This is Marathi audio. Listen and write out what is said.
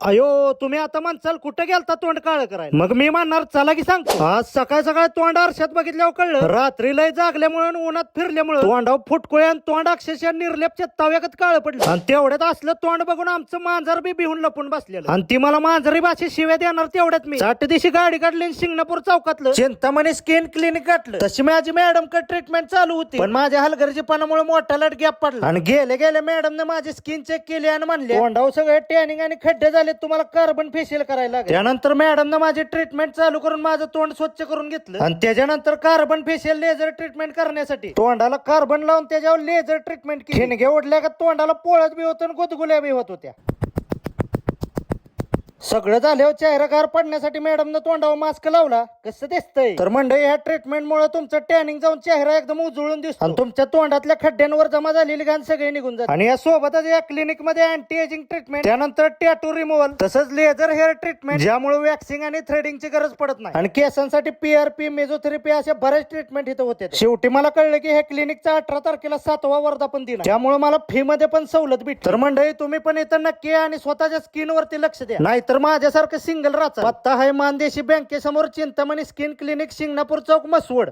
अयो तुम्ही आता म्हणसाल कुठे गेलता तोंड काळ करायला? मग मी म्हणणार चला की सांगतो. आज सकाळ सकाळ तोंड आरशात बघितल्यावर कळलं. रात्री लय जागल्यामुळे उन्हात फिरल्यामुळे तोंडावर फुटकुळे आणि तोंड अक्षरशः निर्लेपच्या तव्यागत काळ पडलं. आणि तेवढ्यात असलं तोंड बघून आमचं मांजर बी बिहून लपून बसलेलं. आणि ती मला मांजरी भाषेत शिव्या देणार तेवढ्यात मी. चाट दिवशी गाडी काढली आणि शिंगणापूर चौकातलं. चिंतामणी स्किन क्लिनिक गाठलं. तशी माझी मॅडमकडे ट्रीटमेंट चालू होती. पण माझ्या हलगर्जीपणामुळे मोठा लट गॅप पडला. आणि गेले गेले मॅडमने माझी स्किन चेक केली आणि म्हणले तोंडावर सगळे टॅनिंग आणि खड्डे झाले. तुम्हाला कार्बन फेशियल करायला लागेल. त्यानंतर मॅडमने माझी ट्रीटमेंट चालू करून माझं तोंड स्वच्छ करून घेतलं. आणि त्याच्यानंतर कार्बन फेशियल लेझर ट्रीटमेंट करण्यासाठी तोंडाला कार्बन लावून त्याच्यावर लेझर ट्रीटमेंट केली. ठिणगे उडल्या का तोंडाला पोळत बी होतं गुदगुल्या बी होत होत्या. सगळं झाल्यावर चेहरा गार पडण्यासाठी मॅडमनं तोंडावर मास्क लावला. कसं दिसतंय? तर मंडळी ह्या ट्रीटमेंट मुळे तुमचं टॅनिंग जाऊन चेहरा एकदम उजळून दिसतो. आणि तुमच्या तोंडातल्या खड्ड्यांवर जमा झालेली घाण सगळे निघून जाते. आणि या सोबतच या क्लिनिकमध्ये अँटी एजिंग ट्रीटमेंट त्यानंतर टॅटू रिमूव्हल तसंच लेझर हेअर ट्रीटमेंट ज्यामुळे वॅक्सिंग आणि थ्रेडिंगची गरज पडत नाही. आणि केसांसाठी पीआरपी मेझोथेरपी अशा बऱ्याच ट्रीटमेंट इथं होते शेवटी मला कळलं की हे क्लिनिकचा अठरा तारखेला सातवा वर्धापन दिन आहे. त्यामुळे मला फी मध्ये पण सवलत भेट तर मंडळी तुम्ही पण इथं नक्की आणि स्वतःच्या स्किन वरती लक्ष द्या. नाहीतर माझ्यासारखं सिंगल राहता पत्ता आहे मानदेशी बँकेसमोर चिंतामणी स्किन क्लिनिक शिंगणापूर चौक मसवड